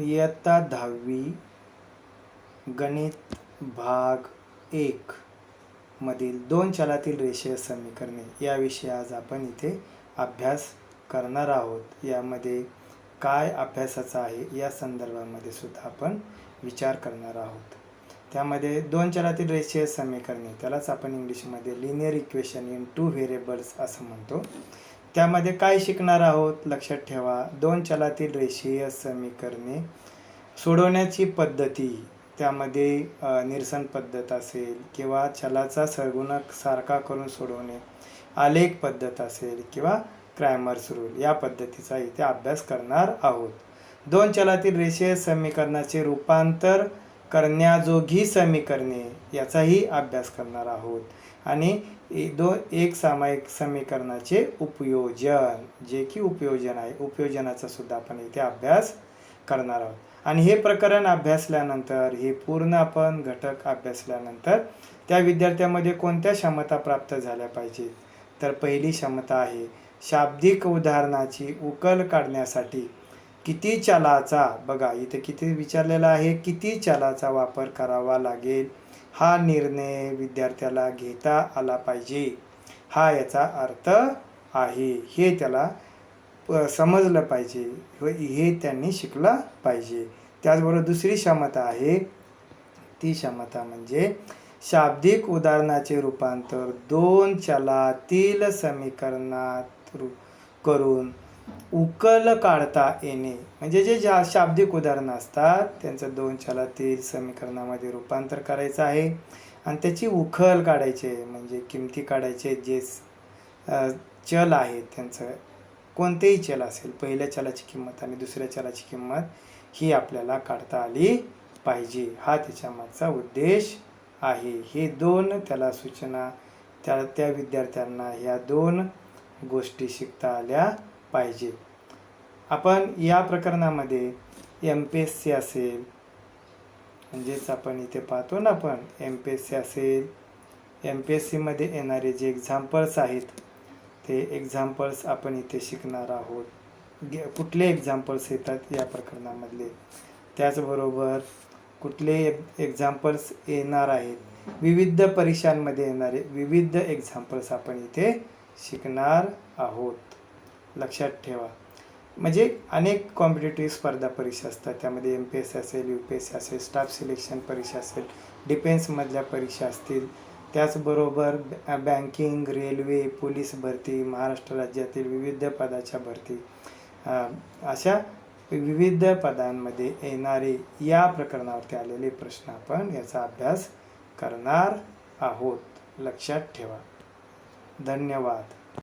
इयत्ता दहावी गणित भाग एक मधील दोन चलातील रेषीय समीकरणे. याविषयी आज आपण इथे अभ्यास करणार आहोत. यामध्ये काय अभ्यासाचं आहे या संदर्भामध्ये सुद्धा आपण विचार करणार आहोत. त्यामध्ये दोन चलातील रेषीय समीकरणे त्यालाच आपण इंग्लिशमध्ये linear equation in two variables असं म्हणतो. त्यामध्ये काय शिकणार आहोत? लक्षात ठेवा. दोन चलातील रेषीय समीकरणे. सोडवण्याची पद्धती. त्यामध्ये निरसन पद्धत असेल किंवा चलाचा सरगुणक सारखा करून सोडवणे. आलेख पद्धत असेल किंवा क्रॅमर्स रूल या पद्धतीचा इथे अभ्यास करणार आहोत. दोन चलातील रेषीय समीकरणाचे रूपांतर करण्याजोगी समीकरणे याचाही अभ्यास करणार आहोत. आणि दो एक सामायिक समीकरणाचे उपयोजन जे की उपयोजन आहे. उपयोजनाचा सुद्धा आपण इथे अभ्यास करणार आहोत. आणि हे प्रकरण अभ्यासल्यानंतर हे पूर्ण आपण घटक अभ्यासल्यानंतर त्या विद्यार्थ्यामध्ये कोणत्या क्षमता प्राप्त झाल्या पाहिजेत? तर पहिली क्षमता आहे शाब्दिक उदाहरणाची उकल काढण्यासाठी किती चलाचा बघा इथे किती विचारलेला आहे किती चलाचा वापर करावा लागेल? हा निर्णय विद्यार्थ्याला घेता आला पाहिजे. हा याचा अर्थ आहे. हे त्याला प- समजलं पाहिजे. व हे त्यांनी शिकलं पाहिजे. त्याचबरोबर दुसरी क्षमता आहे. ती क्षमता म्हणजे शाब्दिक उदाहरणाचे रूपांतर दोन चलातील समीकरणात रू- करून उकल काढता येणे. म्हणजे जे ज्या शाब्दिक उदाहरणं असतात त्यांचं दोन चलातील समीकरणामध्ये रूपांतर करायचं आहे. आणि त्याची उखल काढायची आहे म्हणजे किमती काढायचे जे चल आहे त्यांचं. कोणतेही चल असेल पहिल्या चलाची किंमत आणि दुसऱ्या चलाची किंमत ही आपल्याला काढता आली पाहिजे. हा त्याच्यामागचा उद्देश आहे. हे दोन त्याला सूचना त्या त्या विद्यार्थ्यांना ह्या दोन गोष्टी शिकता आल्या पाहिजे. आपण या प्रकरणामध्ये एम पी एस सी असेल म्हणजेच आपण इथे पाहतो ना आपण एम पी एस सी असेल एम पी एस सीमध्ये येणारे जे एक्झाम्पल्स आहेत ते एक्झाम्पल्स आपण इथे शिकणार आहोत. गे- कुठले एक्झाम्पल्स येतात या प्रकरणामधले? त्याचबरोबर कुठले एक्झाम्पल्स येणार आहेत? विविध परीक्षांमध्ये येणारे विविध एक्झाम्पल्स आपण इथे शिकणार आहोत. लक्षात ठेवा. म्हणजे अनेक कॉम्पिटेटिव्ह स्पर्धा परीक्षा असतात. त्यामध्ये एम पी एस सी असेल यू पी एस सी असेल स्टाफ सिलेक्शन परीक्षा असेल डिफेन्समधल्या परीक्षा असतील. त्याचबरोबर बॅ- बँकिंग रेल्वे पोलीस भरती महाराष्ट्र राज्यातील विविध पदाच्या भरती. अशा विविध पदांमध्ये येणारे या प्रकरणावरती आलेले प्रश्न आपण याचा अभ्यास करणार आहोत. लक्षात ठेवा. धन्यवाद.